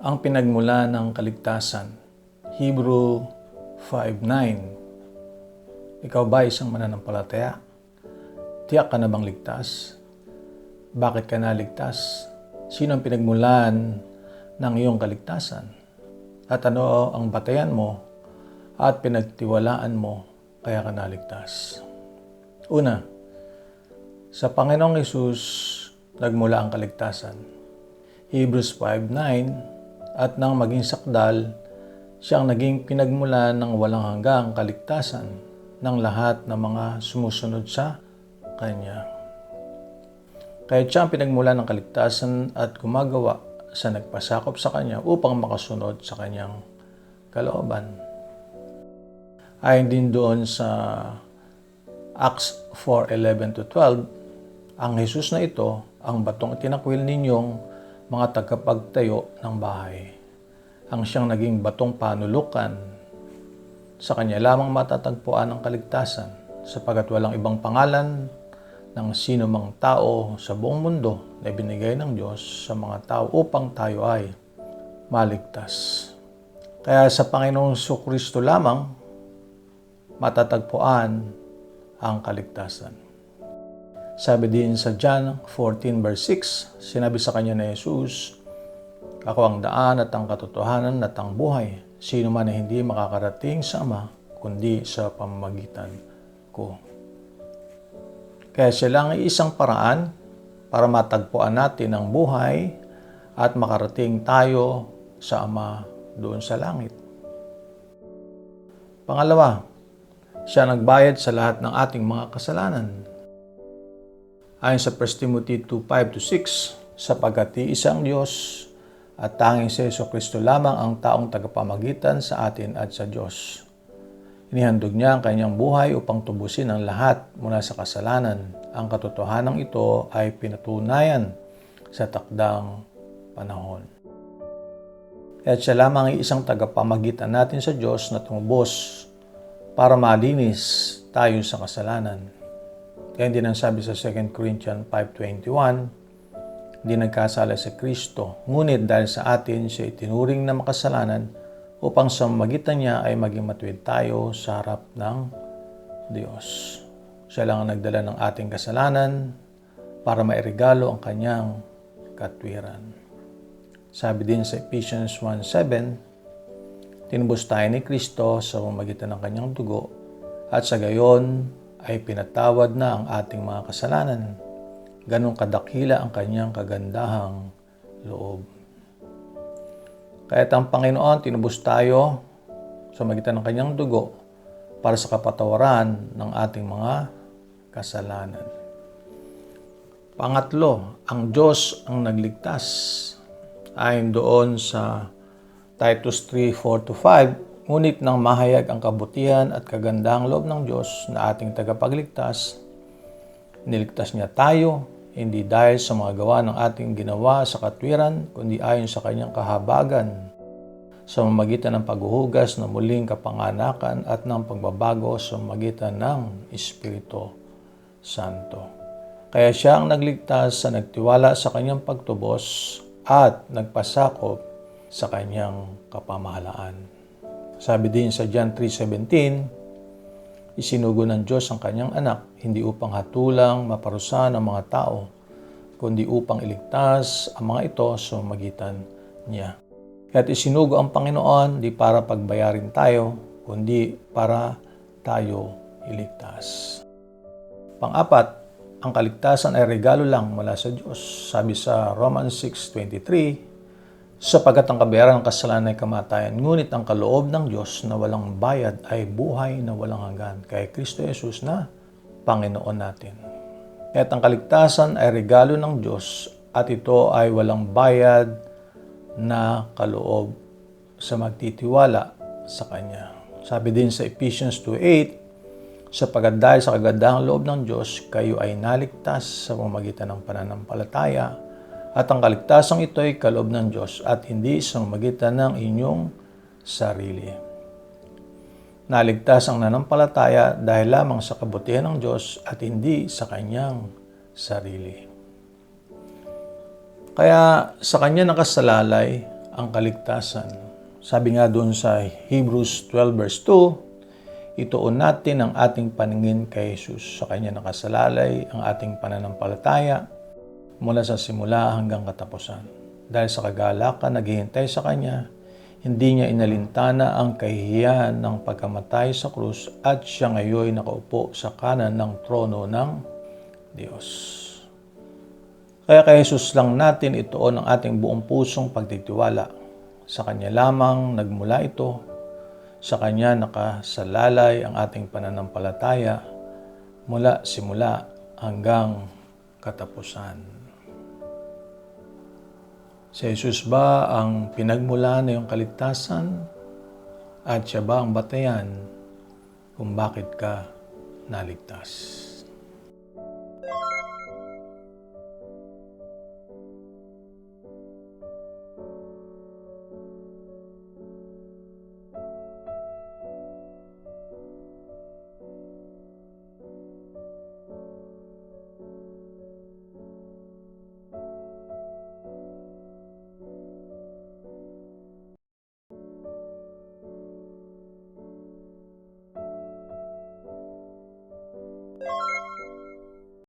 ang pinagmula ng kaligtasan. Hebrew 5.9 Ikaw ba isang mananampalataya? Tiyak ka na bang ligtas? Bakit ka naligtas? Sino ang pinagmulan ng iyong kaligtasan? At ano ang batayan mo at pinagtiwalaan mo kaya ka naligtas? Una, sa Panginoong Yesus nagmula ang kaligtasan. Hebrews 5.9 at nang maging sakdal, siyang naging pinagmulan ng walang hanggang kaligtasan ng lahat ng mga sumusunod sa Kanya. Kaya siya ang pinagmulan ng kaligtasan at gumagawa sa nagpasakop sa Kanya upang makasunod sa Kanyang kalooban. Ayon din doon sa Acts 4.11-12, ang Jesus na ito, ang batong itinakwil ninyong mga tagapagtayo ng bahay. Ang siyang naging batong panulukan. Sa kanya lamang matatagpuan ang kaligtasan sapagat walang ibang pangalan ng sino mang tao sa buong mundo na binigay ng Diyos sa mga tao upang tayo ay maligtas. Kaya sa Panginoong Kristo lamang matatagpuan ang kaligtasan. Sabi din sa John 14 verse 6, sinabi sa kanya ni Jesus, Ako ang daan at ang katotohanan at ang buhay. Sino man na hindi makakarating sa Ama, kundi sa pamamagitan ko. Kaya siya lang ay isang paraan para matagpuan natin ang buhay at makarating tayo sa Ama doon sa langit. Pangalawa, siya nagbayad sa lahat ng ating mga kasalanan Ayon sa 1 Timothy 2.5-6, sapagkat isang Diyos at tanging si Yeso Kristo lamang ang taong tagapamagitan sa atin at sa Diyos. Inihandog niya ang kanyang buhay upang tubusin ang lahat mula sa kasalanan. Ang katotohanan ito ay pinatunayan sa takdang panahon. At siya lamang ay isang tagapamagitan natin sa Diyos na tumubos para malinis tayo sa kasalanan. Kaya hindi nang sabi sa 2 Corinthians 5.21, hindi nagkasala sa Kristo, ngunit dahil sa atin siya itinuring na makasalanan upang sa magitan niya ay maging matuwid tayo sa harap ng Diyos. Siya lang ang nagdala ng ating kasalanan para mairigalo ang kanyang katwiran. Sabi din sa Ephesians 1.7, tinubos tayo ni Kristo sa pamagitan ng kanyang dugo at sa gayon ay pinatawad na ang ating mga kasalanan. Ganong kadakila ang kanyang kagandahang loob. Kaya't ang Panginoon tinubos tayo sa magitan ng kanyang dugo para sa kapatawaran ng ating mga kasalanan. Pangatlo, ang Diyos ang nagligtas. Ayon doon sa Titus 3, 4-5, Ngunit nang mahayag ang kabutihan at kagandahang loob ng Diyos na ating tagapagligtas, niligtas niya tayo, hindi dahil sa mga gawa ng ating ginawa sa katwiran, kundi ayon sa kanyang kahabagan, sa mamagitan ng paghuhugas ng muling kapanganakan at ng pagbabago sa mamagitan ng Espiritu Santo. Kaya siya ang nagligtas sa nagtiwala sa kanyang pagtubos at nagpasakop sa kanyang kapamahalaan. Sabi din sa John 3.17, isinugo ng Diyos ang kanyang anak, hindi upang hatulang maparusahan ang mga tao, kundi upang iligtas ang mga ito sa magitan niya. Kaya't isinugo ang Panginoon, di para pagbayarin tayo, kundi para tayo iligtas. Pang-apat, ang kaligtasan ay regalo lang mula sa Diyos. Sabi sa Romans 6.23, Sapagat ang kabayaran ng kasalanan ay kamatayan, ngunit ang kaloob ng Diyos na walang bayad ay buhay na walang hanggan kay Kristo Jesus na Panginoon natin. At ang kaligtasan ay regalo ng Diyos at ito ay walang bayad na kaloob sa magtitiwala sa Kanya. Sabi din sa Ephesians 2.8, sapagat dahil sa kagandahang loob ng Diyos, kayo ay naligtas sa pamagitan ng pananampalataya at ang kaligtasang ito ay kaloob ng Diyos at hindi sa magitan ng inyong sarili. Naligtas ang nanampalataya dahil lamang sa kabutihan ng Diyos at hindi sa kanyang sarili. Kaya sa kanya nakasalalay ang kaligtasan. Sabi nga doon sa Hebrews 12 verse 2, ituon natin ang ating paningin kay Jesus. Sa Kanya nakasalalay ang ating pananampalataya mula sa simula hanggang katapusan. Dahil sa kagalakan naghihintay sa Kanya, hindi niya inalintana ang kahihiyan ng pagkamatay sa krus at siya ngayon nakaupo sa kanan ng trono ng Diyos. Kaya kay Jesus lang natin ituon ang ating buong pusong pagtitiwala. Sa Kanya lamang nagmula ito, sa Kanya nakasalalay ang ating pananampalataya mula simula hanggang katapusan. Si Jesus ba ang pinagmula na yung kaligtasan? At siya ba ang batayan kung bakit ka naligtas?